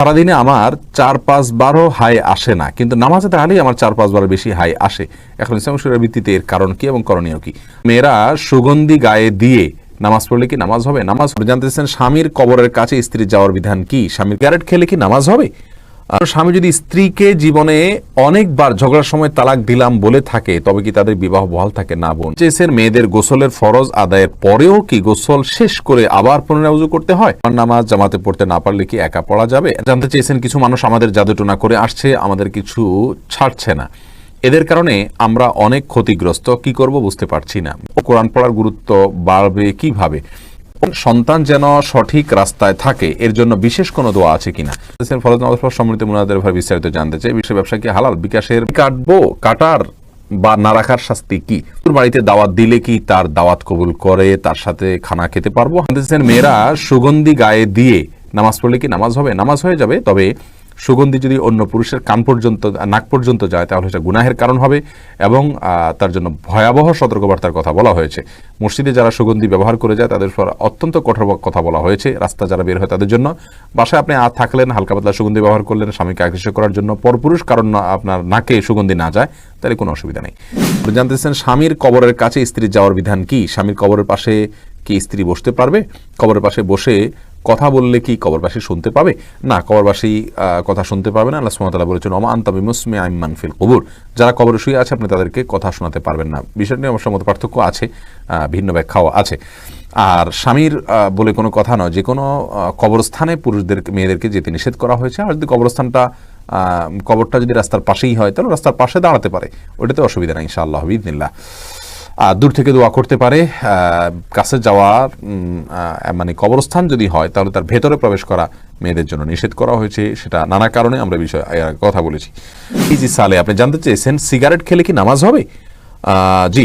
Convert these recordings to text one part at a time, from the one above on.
সারাদিনে আমার চার পাঁচ বারও হাই আসে না। কিন্তু নামাজে তাহলেই আমার চার পাঁচ বারো বেশি হাই আসে। এখন ইসলাম শরীরের ভিত্তিতে এর কারণ কি এবং করণীয় কি? মেয়েরা সুগন্ধি গায়ে দিয়ে নামাজ পড়লে কি নামাজ হবে? নামাজ জানতেছেন স্বামীর কবরের কাছে স্ত্রী যাওয়ার বিধান কি? স্বামীর ক্যারেট খেলে কি নামাজ হবে? আর স্বামী যদি স্ত্রীকে জীবনে অনেকবার ঝগড়ার সময় তালাক দিলাম বলে থাকে, তবে কি তাদের বিবাহ বহাল থাকে? না বোন। চেয়েছেন মেয়েদের গোসলের ফরজ আদায়ের পরেও কি গোসল শেষ করে আবার পুনরায় করতে হয়? নামাজ জামাতে পড়তে না পারলে কি একা পড়া যাবে? জানতে চেয়েছেন কিছু মানুষ আমাদের জাদুটোনা করে আসছে, আমাদের কিছু ছাড়ছে না। এদের কারণে আমরা অনেক ক্ষতিগ্রস্ত। কি করব বুঝতে পারছি না। কোরআন পড়ার গুরুত্ব বাড়বে কীভাবে? সন্তান যেন সঠিক রাস্তায় থাকে, এর জন্য বিশেষ কোনো দোয়া আছে কিনা? ফরজ নামাজ সম্মিলিত মুনাদের ভাবে বিস্তারিত জানতে চাই। বিশ্ব ব্যবসা কি হালাল বিকাশের কাটবো, কাটার বা না রাখার শাস্তি কি? তোর বাড়িতে দাওয়াত দিলে কি তার দাওয়াত কবুল করে, তার সাথে খানা খেতে পারব? মেয়েরা সুগন্ধি গায়ে দিয়ে নামাজ পড়লে কি নামাজ হবে? নামাজ হয়ে যাবে, তবে সুগন্ধি যদি অন্য পুরুষের কান পর্যন্ত, নাক পর্যন্ত যায়, তাহলে সেটা গুনাহের কারণ হবে এবং তার জন্য ভয়াবহ সতর্কবার্তার কথা বলা হয়েছে। মসজিদে যারা সুগন্ধি ব্যবহার করে যায়, তাদের অত্যন্ত কঠোর কথা বলা হয়েছে। রাস্তা যারা বের হয় তাদের জন্য। বাসায় আপনি আর থাকলেন, হালকা পাতলা সুগন্ধি ব্যবহার করলেন, স্বামীকে আকৃষ্ট করার জন্য। পরপুরুষ কারণ আপনার নাকে সুগন্ধি না যায়, তাহলে কোনো অসুবিধা নেই। জানতেছেন স্বামীর কবরের কাছে স্ত্রীর যাওয়ার বিধান কি? স্বামীর কবরের পাশে কি স্ত্রী বসতে পারবে? কবরের পাশে বসে কথা বললে কি কবরবাসী শুনতে পাবে? না, কবরবাসী কথা শুনতে পাবে না। আল্লাহ সুমতাল্লাহ বলেছেন ওমা আন্তাবি মুসমি আইমান ফিল কবুর। যারা কবরে শুয়ে আছে, আপনি তাদেরকে কথা শোনাতে পারবেন না। বিষয়টি নিয়ে অবশ্য মত পার্থক্য আছে ভিন্ন ব্যাখ্যাও আছে। আর স্বামীর বলে কোনো কথা নয়, যে কোনো কবরস্থানে পুরুষদের, মেয়েদেরকে যেতে নিষেধ করা হয়েছে, আর যদি কবরস্থানটা কবরটা যদি রাস্তার পাশেই হয়, তাহলে রাস্তার পাশে দাঁড়াতে পারে। ওটাতে অসুবিধা নেই, ইনশাআল্লাহ বিদিনিল্লাহ দূর থেকে দোয়া করতে পারে কাছে যাওয়া মানে কবরস্থান যদি হয়, তাহলে তার ভেতরে প্রবেশ করা মেয়েদের জন্য নিষেধ করা হয়েছে, সেটা নানা কারণে আমরা বিষয় কথা বলেছি। ইজি সালে, আপনি জানতে চেয়েছেন, সিগারেট খেলে কি নামাজ হবে? জি,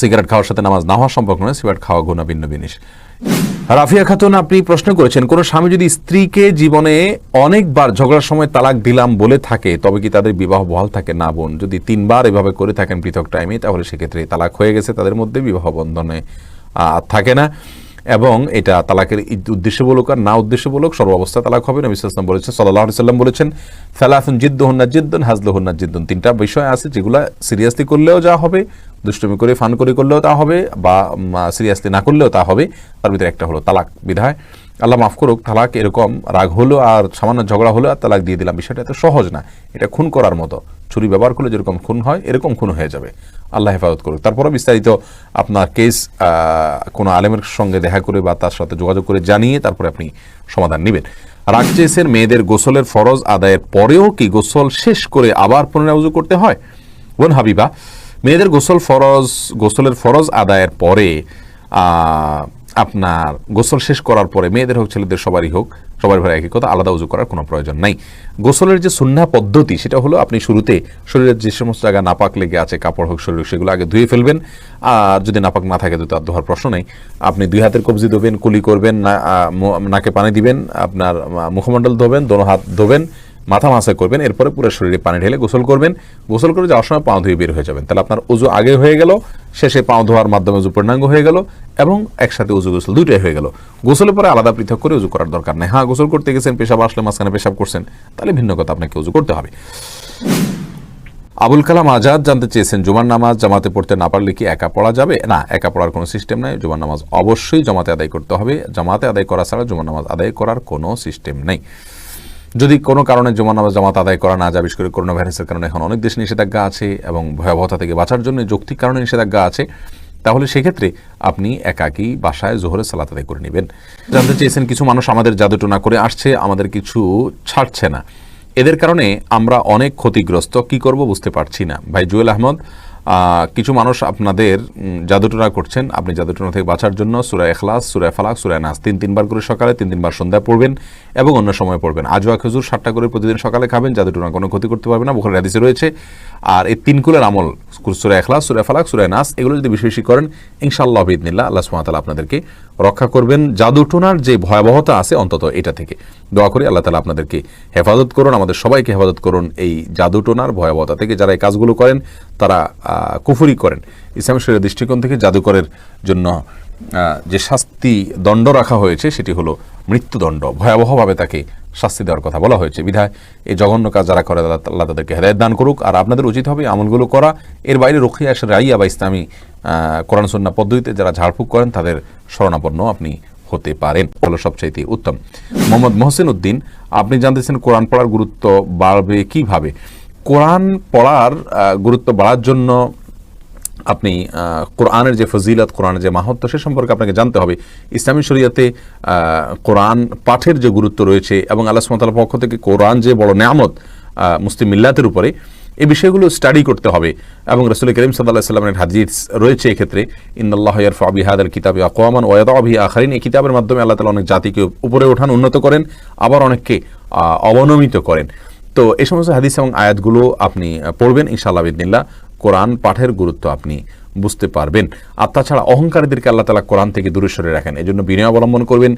সিগারেট খাওয়ার সাথে নামাজ না হওয়ার সম্পর্ক নয়, সিগারেট খাওয়া গুণা ভিন্ন জিনিস রাফিয়া খাতুন, আপনি প্রশ্ন করেছেন, কোন স্বামী যদি স্ত্রীকে জীবনে অনেকবার ঝগড়ার সময় তালাক দিলাম বলে থাকে, তবে কি তাদের বিবাহ বহাল থাকে? না বোন, যদি তিনবার এভাবে করে থাকেন পৃথক টাইমে, তাহলে সেক্ষেত্রে তালাক হয়ে গেছে তাদের মধ্যে, বিবাহ বন্ধনে থাকে না। এবং এটা তালাকের ই- উদ্দেশ্য বলুক আর না উদ্দেশ্য বলুক, সর্বাবস্থা তালাক হবে। নবী সাল্লাম বলেছেন সাল্লাহ সাল্লাম বলেছেন ফেলাফুন জিদ্দ হন্না জিদ্দন হাজল হন্না জিদ্দন। তিনটা বিষয় আছে যেগুলো সিরিয়াসলি করলেও যা হবে দুষ্টমি করে, ফান করে করলেও তা হবে বা সিরিয়াসলি না করলেও তা হবে, তার ভিতরে একটা হলো তালাক বিধায়। আল্লাহ মাফ করুক, তালাক এরকম রাগ হলো আর সামান্য ঝগড়া হলো আর তালাক দিয়ে দিলাম, বিষয়টা এত সহজ না। এটা খুন করার মতো। ছুরি ব্যবহার করলে যেরকম খুন হয়, এরকম খুন হয়ে যাবে। আল্লাহ হেফাজত করুক। তারপরে বিস্তারিত আপনার কেস কোনো আলেমের সঙ্গে দেখা করে বা তার সাথে যোগাযোগ করে জানিয়ে তারপরে আপনি সমাধান নেবেন। রাগ চেয়েছেন মেয়েদের গোসলের ফরজ আদায়ের পরেও কি গোসল শেষ করে আবার পুনরায় উজু করতে হয়? বোন হাবিবা মেয়েদের গোসল ফরজ, গোসলের ফরজ আদায়ের পরে আপনার গোসল শেষ করার পরে, মেয়েদের হোক, ছেলেদের সবারই হোক, সবার ঘরে একই কথা, আলাদা উজু করার কোনো প্রয়োজন নাই। গোসলের যে সুন্না পদ্ধতি, সেটা হলো আপনি শুরুতে শরীরের যে সমস্ত জায়গা নাপাক লেগে আছে, কাপড় হোক, শরীর সেগুলো আগে ধুয়ে ফেলবেন। আর যদি নাপাক না থাকে, তো তার ধোয়ার প্রশ্ন নেই। আপনি দুই হাতের কবজি ধোবেন, কুলি করবেন নাকে পানি দিবেন, আপনার মুখমণ্ডল ধোবেন, দোনো হাত ধোবেন মাথা মাসা করবেন, এরপরে পুরো শরীরে পানি ঢেলে গোসল করবেন। গোসল করে যাওয়ার সময় পাও ধুয়ে বের হয়ে যাবেন। তাহলে আপনার উজু আগে হয়ে গেল, শেষে পাও ধোয়ার মাধ্যমে উজু পূর্ণাঙ্গ হয়ে গেল এবং একসাথে উজু গোসল দুইটাই হয়ে গেল। গোসলের পরে আলাদা পৃথক করে উজু করার দরকার নেই। হ্যাঁ গোসল করতে গেছেন, পেশাব আসলে মাঝখানে পেশাব করছেন, তাহলে ভিন্ন কথা, আপনাকে উজু করতে হবে। আবুল কালাম আজাদ জানতে চেয়েছেন, জুমার নামাজ জামাতে পড়তে না পারলে কি একা পড়া যাবে? না, একা পড়ার কোনো সিস্টেম নাই। জুমার নামাজ অবশ্যই জামাতে আদায় করতে হবে। জামাতে আদায় করা ছাড়া জুমার নামাজ আদায় করার কোনো সিস্টেম নেই। যদি কোনো কারণে জমা নামাজ জামাত আদায় করা না যায় করে করোনা ভাইরাসের কারণে এখন অনেক দেশে নিষেধাজ্ঞা আছে এবং ভয়াবহতা থেকে বাঁচার জন্য যৌক্তিক কারণে নিষেধাজ্ঞা আছে তাহলে সেক্ষেত্রে আপনি একাকী বাসায় জোহরে সালাত আদায় করে নেবেন। জানতে চেয়েছেন কিছু মানুষ আমাদের জাদুটোনা করে আসছে আমাদের কিছু ছাড়ছে না। এদের কারণে আমরা অনেক ক্ষতিগ্রস্ত কি করব বুঝতে পারছি না। ভাই জুয়েল আহমদ আহ, কিছু মানুষ আপনাদের জাদুটোনা করছেন। আপনি জাদুটোনা থেকে বাঁচার জন্য সুরা এখলাস সুরা ফালাক সুরায় নাস তিন, তিনবার করে সকালে, তিন, তিনবার সন্ধ্যায় পড়বেন এবং অন্য সময় পড়বেন। আজওয়া খেজুর সাতটা করে প্রতিদিন সকালে খাবেন জাদুটোনা কোনো ক্ষতি করতে পারবে না, বুখারের হাদিসে রয়েছে। আর এই তিন কুলের আমল, সুরা এখলাস সুরা ফালাক সুরায় নাস, এগুলো যদি বেশি করেন, ইনশাআল্লাহ বিদিনিল্লাহ আল্লাহ সুমাতালা আপনাদেরকে রক্ষা করবেন। জাদুটোনার যে ভয়াবহতা আছে অন্তত এটা থেকে। দোয়া করি আল্লাহ তালা আপনাদেরকে হেফাজত করুন, আমাদের সবাইকে হেফাজত করুন এই জাদুটোনার ভয়াবহতা থেকে। যারা এই কাজগুলো করেন, তারা কুফুরি করেন। ইসলাম দৃষ্টিকোণ থেকে জাদুকরের জন্য যে শাস্তি দণ্ড রাখা হয়েছে, সেটি হলো মৃত্যুদণ্ড। ভয়াবহভাবে তাকে শাস্তি দেওয়ার কথা বলা হয়েছে। বিধায় এই জঘন্য কাজ যারা করে আল্লাহ তাদেরকে হেদায়ত দান করুক। আর আপনাদের উচিত হবে আমলগুলো করা। এর বাইরে রক্ষিয়া রাইয়া বা ইসলামী কোরআন সন্না পদ্ধতিতে যারা ঝাড়ফুঁক করেন, তাদের শরণাপন্ন আপনি হতে পারেন। হলো সবচাইতে উত্তম। মোহাম্মদ মহসিন উদ্দিন, আপনি জানতেছেন কোরআন পড়ার গুরুত্ব বাড়বে কীভাবে? কোরআন পড়ার গুরুত্ব বাড়ার জন্য আপনি কোরআনের যে ফজিলত, কোরআনের যে মাহাত্ম, সে সম্পর্কে আপনাকে জানতে হবে। ইসলামী শরিয়াতে কোরআন পাঠের যে গুরুত্ব রয়েছে এবং আল্লাহ সুমতালার পক্ষ থেকে কোরআন যে বড় নেয়ামত মুসলিম মিল্লাতের উপরে এই বিষয়গুলো স্টাডি করতে হবে। এবং রসুল করিম সাল্লাহ সাল্লামের হাদিস রয়েছে এক্ষেত্রে ইন্দাল্লাহ ইয়ারফা বিহাদ আল কিতাব আকওয়ামান ওয়াদা আবি আখারিন। এই কিতাবের মাধ্যমে আল্লাহ তালা অনেক জাতিকে উপরে ওঠান, উন্নত করেন, আবার অনেককে অবনমিত করেন। তো এই সমস্ত হাদিস এবং আয়াতগুলো আপনি পড়বেন, ইনশাআল্লাহ বিদিনিল্লাহ। কোরআন পাঠের গুরুত্ব আপনি বুঝতে পারবেন। আর তাছাড়া অহংকারীদেরকে আল্লাহ তালা কোরআন থেকে দূরে সরে রাখেন। এই জন্য বিনয় অবলম্বন করবেন।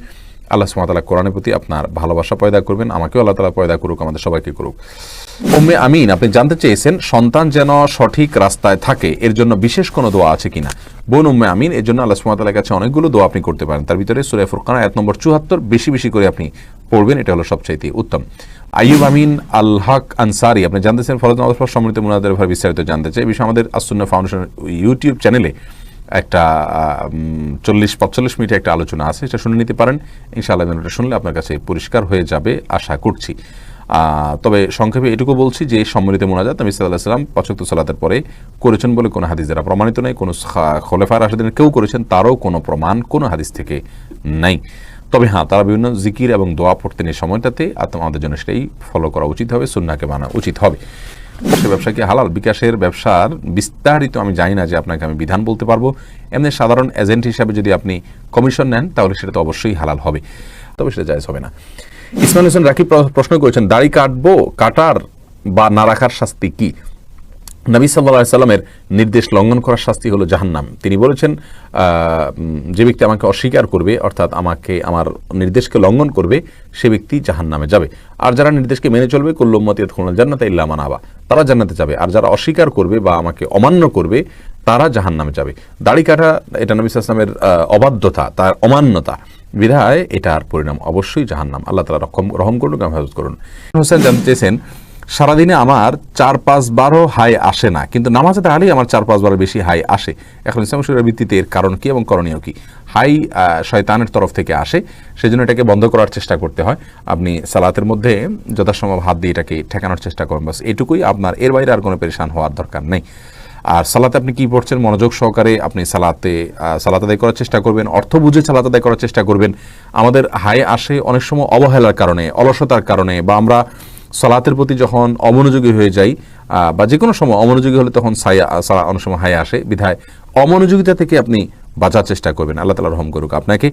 আল্লাহ সুমাতালা কোরআনের প্রতি আপনার ভালোবাসা পয়দা করবেন। আমাকেও আল্লাহ তালা পয়দা করুক, আমাদের সবাইকে করুক। ওম্মে আমিন, আপনি জানতে চেয়েছেন, সন্তান যেন সঠিক রাস্তায় থাকে, এর জন্য বিশেষ কোনো দোয়া আছে কিনা? বোন উম্মে আমিন, এর জন্য আল্লাহ সুমাতালার কাছে অনেকগুলো দোয়া আপনি করতে পারেন। তার ভিতরে সুরে ফুরকান এক নম্বর চুয়াত্তর, বেশি বেশি করে আপনি পড়বেন, এটা হলো সবচাইতে উত্তম। আইয়ুব আমিন আল হক আনসারি, আপনি জানতেছেন ফরজ নামাজ সম্মিলিত মুনাদের বিস্তারিত জানতে চাই। এই বিষয়ে আমাদের আসন্ন ফাউন্ডেশন ইউটিউব চ্যানেলে একটা চল্লিশ পঁচল্লিশ মিনিট একটা আলোচনা আছে সেটা শুনে নিতে পারেন। ইনশাআল্লাহ এটা শুনলে আপনার কাছে পরিষ্কার হয়ে যাবে, আশা করছি। তবে সংক্ষেপে এটুকু বলছি যে, সম্মিলিত মোনাজাত নবী সাল্লাহ সাল্লাম পঁচাত্তর সালাতের পরে করেছেন বলে কোনো হাদিস দ্বারা প্রমাণিত নেই, কোনো খোলেফার রাশেদিন কেউ করেছেন তারও কোনো প্রমাণ কোনো হাদিস থেকে নাই। তবে হ্যাঁ তারা বিভিন্ন জিকির এবং দোয়া পড়তেন এই সময়টাতে আমাদের জন্য সেটাই ফলো করা উচিত হবে সুন্নাকে মানা উচিত হবে। সে ব্যবসাকে হালাল বিকাশের ব্যবসার বিস্তারিত আমি জানি না যে আপনাকে আমি বিধান বলতে পারব। এমনি সাধারণ এজেন্ট হিসাবে যদি আপনি কমিশন নেন, তাহলে সেটা তো অবশ্যই হালাল হবে। তবে সেটা জায়জ হবে না। ইসমাইল হোসেন রাকিব প্রশ্ন করেছেন, দাড়ি কাটবো, কাটার বা না রাখার শাস্তি কি? নবী সাল্লাহ সাল্লামের নির্দেশ লঙ্ঘন করার শাস্তি হলো জাহান্নাম। তিনি বলেছেন যে ব্যক্তি আমাকে অস্বীকার করবে, অর্থাৎ আমাকে, আমার নির্দেশকে লঙ্ঘন করবে, সে ব্যক্তি জাহান্নামে যাবে। আর যারা নির্দেশকে মেনে চলবে কুল্লুম্মতিয়াত খুলনা জান্নাত ইল্লা মানাবা তারা জান্নাতে যাবে। আর যারা অস্বীকার করবে বা আমাকে অমান্য করবে, তারা জাহান্নামে যাবে। দাড়ি কাটা, এটা নবী সাল্লামের অবাধ্যতা, তার অমান্যতা। বিধায় এটার পরিণাম অবশ্যই জাহান্নাম। আল্লাহ তালা রকম রহম করুন এবং করুন। হোসেন জানতে চেয়েছেন সারাদিনে আমার চার পাঁচ বারো হাই আসে না। কিন্তু নামাজে দাঁড়ালেই আমার চার পাঁচ বারো বেশি হাই আসে। এখন ইসলাম শরীরের ভিত্তিতে এর কারণ কি এবং করণীয় কি? হাই শয়তানের তরফ থেকে আসে। সেজন্য এটাকে বন্ধ করার চেষ্টা করতে হয়। আপনি সালাতের মধ্যে যথাসম্ভব হাত দিয়ে এটাকে ঠেকানোর চেষ্টা করুন। বাস এটুকুই আপনার, এর বাইরে আর কোনো পেরেশান হওয়ার দরকার নেই। আর সালাতে আপনি কি পড়ছেন? মনোযোগ সহকারে আপনি সালাতে সালাত আদায় করার চেষ্টা করবেন। অর্থ বুঝে সালাত আদায় করার চেষ্টা করবেন। আমাদের হাই আসে অনেক সময় অবহেলার কারণে, অলসতার কারণে বা আমরা সালাতের প্রতি যখন অমনোযোগী হয়ে যাই বা যে কোনো সময় অমনোযোগী হলে তখন সায়া অনেক সময় হায়া আসে। বিধায় অমনোযোগিতা থেকে আপনি বাঁচার চেষ্টা করবেন। আল্লাহ তালা রহম করুক আপনাকে।